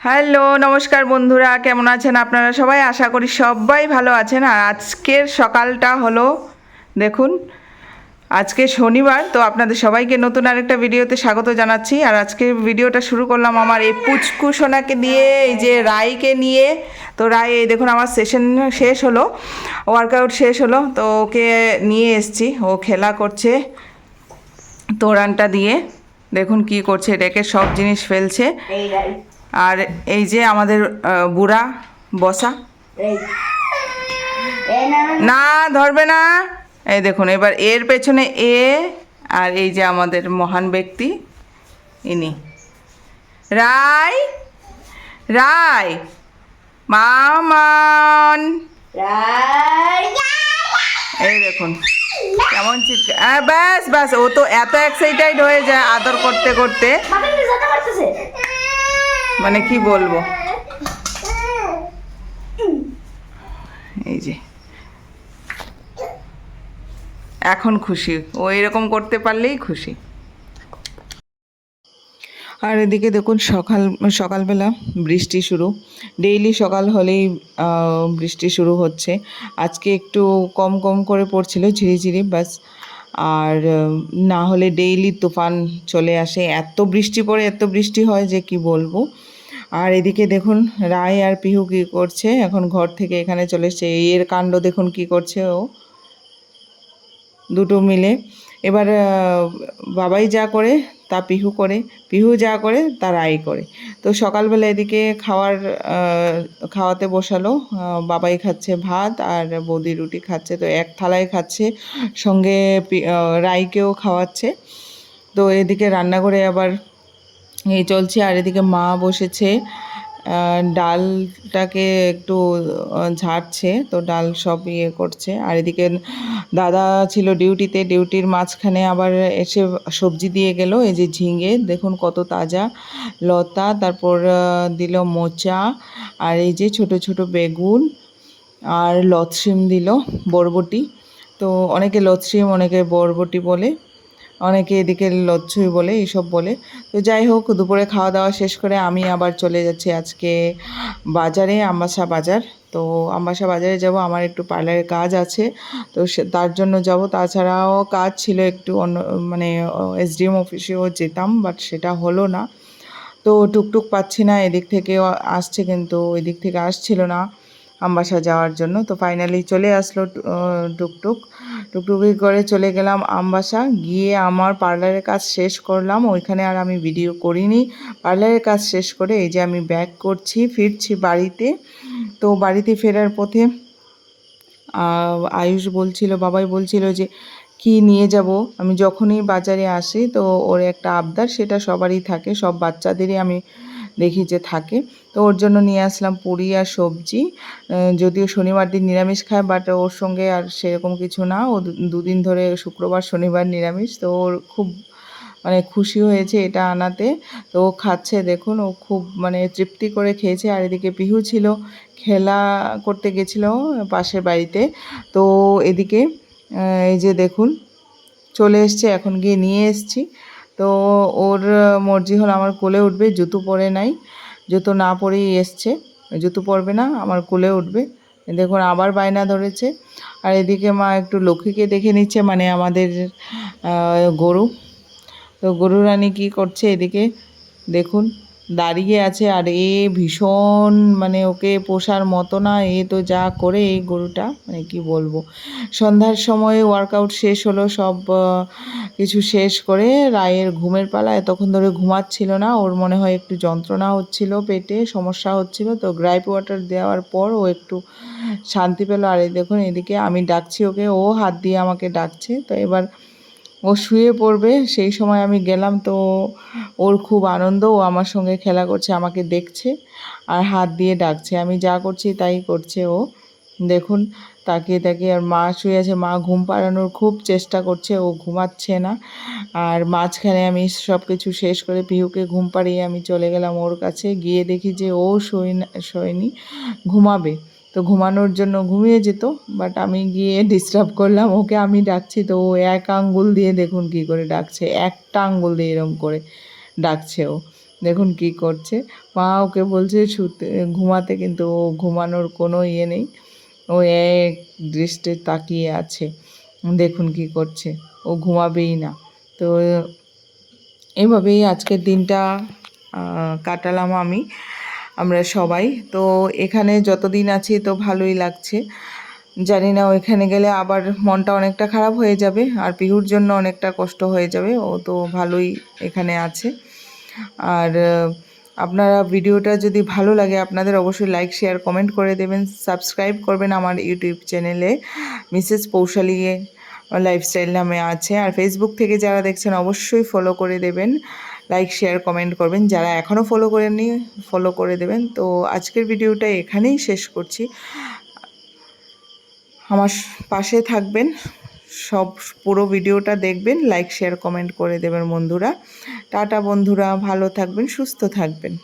Hello, নমস্কার বন্ধুরা, কেমন আছেন আপনারা সবাই? আশা করি সবাই ভালো আছেন। আর আজকের সকালটা হলো, দেখুন, আজকে শনিবার, তো আপনাদের সবাইকে নতুন আরেকটা ভিডিওতে স্বাগত জানাচ্ছি। আর আজকে ভিডিওটা শুরু করলাম আমার এই পুচকু সোনাকে দিয়ে, এই যে রায়কে নিয়ে। তো রায়, এই দেখুন, আমার সেশন শেষ হলো ওয়ার্কআউট শেষ হলো, তো ওকে নিয়ে এসছি। ও খেলা করছে তোরানটা দিয়ে। দেখুন কি করছে রেখে সব জিনিস ফেলছে। আর এই যে আমাদের বুড়া বসা। না ধরবে না। এই দেখুন এবার এর পেছনে এ আর এই যে আমাদের মহান ব্যক্তি ইনি। রায় রায় মামান। এই দেখুন কেমন চিৎকার। হ্যাঁ ব্যাস ব্যাস ও তো এত এক্সাইটেড হয়ে যায় আদর করতে করতে বাবা কি যেতে পারতেছে মানে কি বলব? এই যে। এখন খুশি। ও এরকম করতে পারলেই খুশি। আর এদিকে দেখুন, সকাল, সকালবেলা বৃষ্টি শুরু। ডেইলি সকাল হলেই বৃষ্টি শুরু হচ্ছে। আজকে একটু কম কম করে পড়ছিল, ঝিরিঝিরি বাস আর, না হলে ডেইলি তুফান চলে আসে। এত বৃষ্টি পড়ে, এত বৃষ্টি হয় যে কি বলব? আর এদিকে দেখুন, রায় আর পিহু কি করছে? এখন ঘর থেকে এখানে চলে এসছে। এর কাণ্ড দেখুন কি করছে ও। দুটো মিলে। এবার বাবাই যা করে, তা পিহু করে। পিহু যা করে, তা রাই করে। তো সকালবেলা এদিকে খাওয়ার খাওয়াতে বসালো। বাবাই খাচ্ছে ভাত আর বৌদি রুটি খাচ্ছে। তো এক থালায় খাচ্ছে। সঙ্গে রাইকেও খাওয়াচ্ছে। তো এদিকে রান্নাঘরে আবার এই চলছে, আর এদিকে মা বসেছে ডালটাকে একটু ঝাড়ছে, তো ডাল সব ইয়ে করছে। আর এদিকে দাদা ছিল ডিউটিতে, ডিউটির মাঝখানে আবার এসে সবজি দিয়ে গেল, এই যে ঝিঙে, দেখুন কত তাজা, লতা, তারপর দিল মোচা, আর এই যে ছোট ছোট বেগুন, আর লতসিম দিল, বরবটি। তো অনেকে লতসিম অনেকে বরবটি বলে। অনেকে এদিকে লচ্ছুই বলে, এইসব বলে। তো যাই হোক, দুপুরে খাওয়া দাওয়া শেষ করে আমি আবার চলে যাচ্ছি আজকে বাজারে, আমবাসা বাজার। তো আমবাসা বাজারে যাব, আমার একটু পার্লারের কাজ আছে। তো তার জন্য যাব। তাছাড়াও কাজ ছিল একটু অন্য মানে এসডিএম অফিসেও যেতাম বাট সেটা হলো না। তো টুকটুক পাচ্ছি না, এদিক থেকে আসছে কিন্তু এদিক থেকে আসছিল না আমবাসা যাওয়ার জন্য। তো ফাইনালি চলে আসলো টুকটুক। টুকটুকি করে চলে গেলাম আমবাসা। গিয়ে আমার পার্লারের কাজ শেষ করলাম। ওইখানে আর আমি ভিডিও করিনি। পার্লারের কাজ শেষ করে এই যে আমি ব্যাক করছি, ফিরছি বাড়িতে। তো বাড়িতে ফেরার পথে আয়ুষ বলছিল, বাবাই বলছিল যে, কি নিয়ে যাব? আমি যখনই বাজারে আসি তো ওর একটা আবদার, সেটা সবারই থাকে। সব বাচ্চাদেরই আমি দেখি যে থাকে। তো ওর জন্য নিয়ে আসলাম পুরি আর সবজি। যদিও শনিবার দিন নিরামিষ খায় বাট ওর সঙ্গে আর সেরকম কিছু না। ও দুদিন ধরে শুক্রবার, শনিবার নিরামিষ। তো ওর খুব মানে খুশি হয়েছে এটা আনাতে। তো ও খাচ্ছে, দেখুন, ও খুব মানে তৃপ্তি করে খেয়েছে। আর এদিকে পিহু ছিল, খেলা করতে গেছিল পাশের বাড়িতে। তো এদিকে এই যে দেখুন, চলে এসছে, এখন গিয়ে নিয়ে এসছি। তো ওর মর্জি হলো আমার কোলে উঠবে, জুতো পরে নাই। জুতো না পরেই এসছে। জুতো পরবে না, আমার কোলে উঠবে। দেখুন, আবার বায়না ধরেছে। আর এদিকে মা একটু লক্ষ্মীকে দেখে নিচ্ছে মানে আমাদের গরু। তো গরু রানী কী করছে এদিকে? দেখুন দাঁড়িয়ে আছে আর এ ভীষণ মানে ওকে পোষার মতো না, এ তো যা করে এই গরুটা মানে কি বলব। সন্ধ্যার সময় ওয়ার্কআউট শেষ হলো, সব কিছু শেষ করে রায়ের ঘুমের পালা এতক্ষণ ধরে ঘুমাচ্ছিল না, ওর মনে হয় একটু যন্ত্রণা হচ্ছিল পেটে, সমস্যা হচ্ছিল, তো গ্রাইপ ওয়াটার দেওয়ার পর ও একটু শান্তি পেল। আর এই দেখুন, এদিকে আমি ডাকছি ওকে, ও হাত দিয়ে আমাকে ডাকছে, তো এবার ও শুয়ে পড়বে, সেই সময় আমি গেলাম তো ওর খুব আনন্দ, ও আমার সঙ্গে খেলা করছে, আমাকে দেখছে আর হাত দিয়ে ডাকছে। আমি যা করছি তাই করছে ও। দেখুন, তাকিয়ে তাকিয়ে আর মা শুয়ে আছে, মা ঘুম পাড়ানোর খুব চেষ্টা করছে, ও ঘুমাচ্ছে না। আর মাঝখানে আমি সব কিছু শেষ করে পিহুকে ঘুম পাড়িয়ে আমি চলে গেলাম ওর কাছে, গিয়ে দেখি যে ও শোয় না, শোয়নি, ঘুমাবে। তো ঘুমানোর জন্য ঘুমিয়ে যেত বাট আমি গিয়ে ডিস্টার্ব করলাম, ওকে আমি ডাকছি, তো ও এক আঙ্গুল দিয়ে দেখুন কি করে ডাকছে, একটা আঙ্গুল দিয়ে এরম করে ডাকছে ও, দেখুন কি করছে। মা ওকে বলছে, শুতে, ঘুমাতে কিন্তু ও ঘুমানোর কোনো ইয়ে নেই, ও এক দৃষ্টে তাকিয়ে আছে, দেখুন কি করছে, ও ঘুমাবেই না। তো এভাবেই আজকের দিনটা কাটালাম আমি। আমরা সবাই। তো এখানে যতদিন আছি, তো ভালোই লাগছে। জানি না, ওইখানে গেলে আবার মনটা অনেকটা খারাপ হয়ে যাবে আর পিহুর জন্য অনেকটা কষ্ট হয়ে যাবে। ও তো ভালোই এখানে আছে। আর আপনারা ভিডিওটা যদি ভালো লাগে, আপনাদের অবশ্যই লাইক শেয়ার কমেন্ট করে দেবেন। সাবস্ক্রাইব করবেন আমার ইউটিউব চ্যানেলে মিসেস পৌশালী লাইফস্টাইল নামে আছে। আর ফেসবুক থেকে যারা দেখছেন, অবশ্যই ফলো করে দেবেন। লাইক শেয়ার কমেন্ট করবেন। যারা এখনও ফলো করেননি ফলো করে দেবেন। তো আজকের ভিডিওটা এখানেই শেষ করছি। আমার পাশে থাকবেন। সব, পুরো ভিডিওটা দেখবেন। লাইক শেয়ার কমেন্ট করে দেবেন বন্ধুরা। টাটা বন্ধুরা, ভালো থাকবেন, সুস্থ থাকবেন।